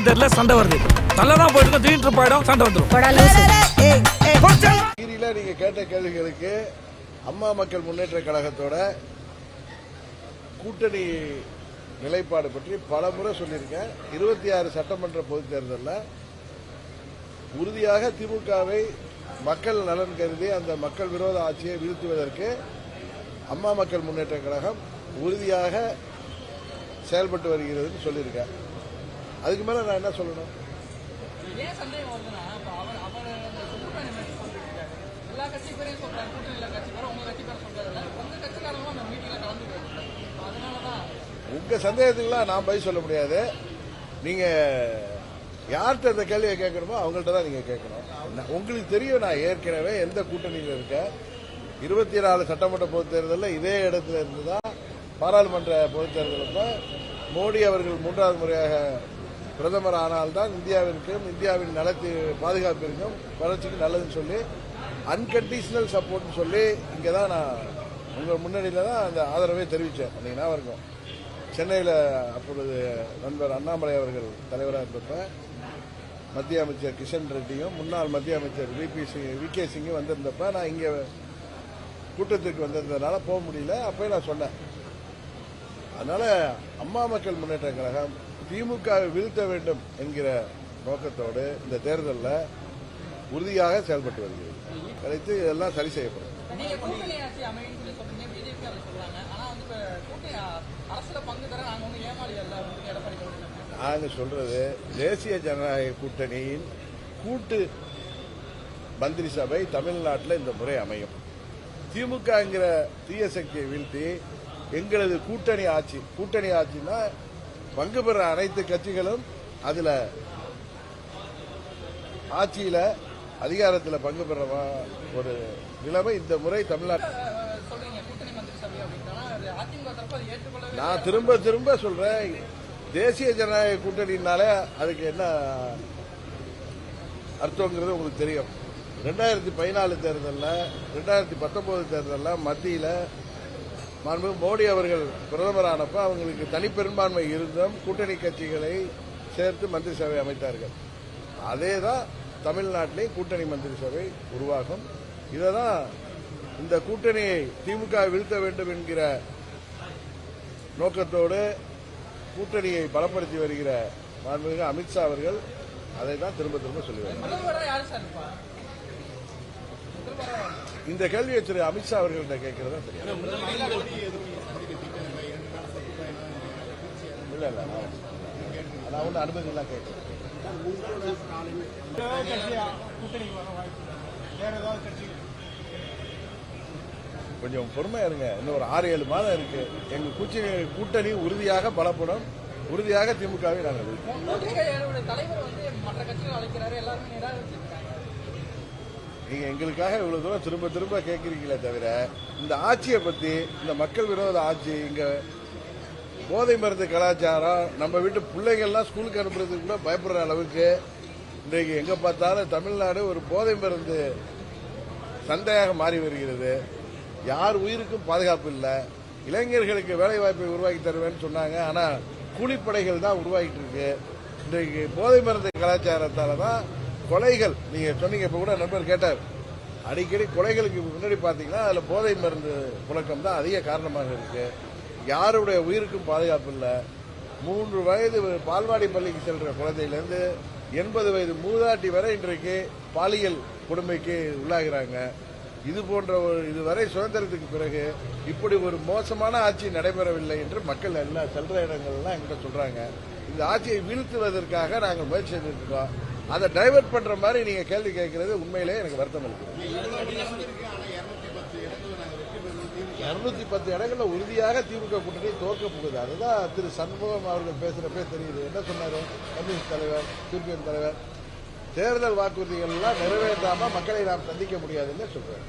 என்னன்னு தெரியல சண்டை வருது. நல்லா தான் போயிட்டு இருக்கோம் திடீர்னு போயிடும் சண்டை வந்துடும் கீரில நீங்க கேட்ட கேள்விகளுக்கு அம்மா மக்கள் முன்னேற்ற கழகத்தோட கூட்டணி நிலைப்பாடு பற்றி பல முறை சொல்லியிருக்கேன். இருபத்தி ஆறு சட்டமன்ற பொதுத் தேர்தலில் உறுதியாக திமுகவை மக்கள் நலன் கருதி அந்த மக்கள் விரோத ஆட்சியை வீழ்த்துவதற்கு அம்மா மக்கள் முன்னேற்ற கழகம் உறுதியாக செயல்பட்டு வருகிறதுன்னு சொல்லியிருக்கேன். அதுக்கு மேல நான் என்ன சொல்லணும்? உங்க சந்தேகத்துக்குலாம் நான் பதில் சொல்ல முடியாது. நீங்க யார்கிட்ட இந்த கேள்வியை கேட்கணுமோ அவங்கள்ட்ட தான் நீங்க கேட்கணும். உங்களுக்கு தெரியும் நான் ஏற்கனவே எந்த கூட்டணியில் இருக்கேன். இருபத்தி நாலு சட்டமன்ற பொதுத் தேர்தலில் இதே இடத்துல இருந்து தான் பாராளுமன்ற பொதுத் தேர்தலுக்கு மோடி அவர்கள் மூன்றாவது முறையாக பிரதமர் ஆனால்தான் இந்தியாவிற்கும் இந்தியாவின் நலத்தை பாதுகாப்பிற்கும் வளர்ச்சிக்கு நல்லதுன்னு சொல்லி அன்கண்டிஷனல் சப்போர்ட்னு சொல்லி இங்கே தான் நான் உங்கள் முன்னணியில் தான் அந்த ஆதரவை தெரிவித்தேன் அன்றைக்கி நான் இருக்கும் சென்னையில் அப்பொழுது நண்பர் அண்ணாமலை அவர்கள் தலைவராக இருந்தப்ப மத்திய அமைச்சர் கிஷன் ரெட்டியும் முன்னாள் மத்திய அமைச்சர் V P Singh V K சிங்கும் வந்திருந்தப்ப நான் இங்கே கூட்டத்திற்கு வந்திருந்ததுனால போக முடியல. அப்பயே நான் சொன்னேன். அதனால் அம்மா மக்கள் முன்னேற்ற கழகம் திமுகவை வீழ்த்த வேண்டும் என்கிற நோக்கத்தோடு இந்த தேர்தலில் உறுதியாக செயல்பட்டு வருகிறது. கழித்து இதெல்லாம் சரி செய்யப்படும். நாங்கள் சொல்றது தேசிய ஜனநாயக கூட்டணியின் கூட்டு மந்திரி சபை தமிழ்நாட்டில் இந்த முறை அமையும். திமுகங்கிற தீய சக்தியை வீழ்த்தி எங்களது கூட்டணி ஆட்சி கூட்டணி ஆட்சினா பங்கு பெற அனைத்து கட்சிகளும் அதுல ஆட்சியில அதிகாரத்தில் பங்கு பெற ஒரு நிலைமை இந்த முறை ஏற்றுக்கொள்ளவே நான் திரும்ப திரும்ப சொல்றேன். தேசிய ஜனநாயக கூட்டணினாலே அதுக்கு என்ன அர்த்தங்கிறது உங்களுக்கு தெரியும். ரெண்டாயிரத்தி பதினாலு தேர்தலில் ரெண்டாயிரத்தி பத்தொன்பது தேர்தலில் மத்தியில் மாண்பு மோடி அவர்கள் பிரதமரானப்ப அவங்களுக்கு தனிப்பெரும்பான்மை இருந்தும் கூட்டணி கட்சிகளை சேர்த்து மந்திரி சபை அமைத்தார்கள். அதே தான் தமிழ்நாட்டிலே கூட்டணி மந்திரி சபை உருவாகும். இதை தான் இந்த கூட்டணியை திமுக வீழ்த்த வேண்டும் என்கிற நோக்கத்தோடு கூட்டணியை பலப்படுத்தி வருகிற மாண்புமிகு அமித்ஷா அவர்கள் அதை தான் திரும்ப திரும்ப சொல்லுவார் இந்த கேள்வியை திரு அமித்ஷா அவர்கள்ட்ட கேட்கறதா தெரியும் இல்ல இல்ல நான் ஒன்றும் அனுமதி எல்லாம் கேட்கறேன் கொஞ்சம் பொறுமையா இருங்க. இன்னும் ஒரு ஆறு ஏழு மாதம் இருக்கு. எங்க கூட்டணி கூட்டணி உறுதியாக பலப்படும். உறுதியாக திமுகவை நாங்கள் தலைவர் வந்து மற்ற கட்சிகள் அழைக்கிறாரு. எல்லாருமே நீங்க எங்களுக்காக இவ்வளவு தூரம் திரும்ப திரும்ப கேட்கிறீங்களே தவிர இந்த ஆட்சியை பத்தி இந்த மக்கள் விரோத ஆட்சி இங்க போதை மருந்து கலாச்சாரம் நம்ம வீட்டு பிள்ளைங்கள்லாம் ஸ்கூலுக்கு அனுப்புறதுக்கு கூட பயப்படுற அளவுக்கு இன்றைக்கு எங்க பார்த்தாலும் தமிழ்நாடு ஒரு போதை மருந்து சந்தையாக மாறி வருகிறது. யார் உயிருக்கும் பாதுகாப்பு இல்லை. இளைஞர்களுக்கு வேலை வாய்ப்பை உருவாக்கி தருவேன்னு சொன்னாங்க. ஆனால் கூலிப்படைகள் தான் உருவாகிட்டு இருக்கு. இன்றைக்கு போதை மருந்து கலாச்சாரத்தால தான் கொலைகள். நீங்க சொன்னீங்க இப்ப கூட நண்பர் கேட்டார். அடிக்கடி கொலைகளுக்கு முன்னாடி பாத்தீங்கன்னா அதுல போதை மருந்து புழக்கம் தான் அதிக காரணமாக இருக்கு. யாருடைய உயிருக்கும் பாதுகாப்பு இல்லை. மூன்று வயது பால்வாடி பள்ளிக்கு செல்ற குழந்தையிலேருந்து எண்பது வயது மூதாட்டி வரை இன்றைக்கு பாலியல் கொடுமைக்கு உள்ளாகிறாங்க. இது போன்ற ஒரு இதுவரை சுதந்திரத்துக்கு பிறகு இப்படி ஒரு மோசமான ஆட்சி நடைபெறவில்லை என்று மக்கள் எல்லாம் செல்ற இடங்கள்லாம் எங்கிட்ட சொல்றாங்க. இந்த ஆட்சியை வீழ்த்துவதற்காக நாங்கள் முயற்சி செய்திருக்கிறோம் அதை டைவர்ட் பண்ற மாதிரி நீங்க கேள்வி கேட்கறது உண்மையிலேயே எனக்கு வருத்தம் இருக்கு இருநூத்தி பத்து இடங்கள்ல உறுதியாக திமுக கூட்டணி தோற்க போகுது. அதுதான் திரு சண்முகம் அவர்கள் பேசுறப்பே தெரியுது. என்ன சொன்னாரு? கம்யூனிஸ்ட் தலைவர் சிபிஎம் தலைவர். தேர்தல் வாக்குறுதிகள் எல்லாம் நிறைவேற்றாம மக்களை நாம் சந்திக்க முடியாதுன்னு சொல்றாரு.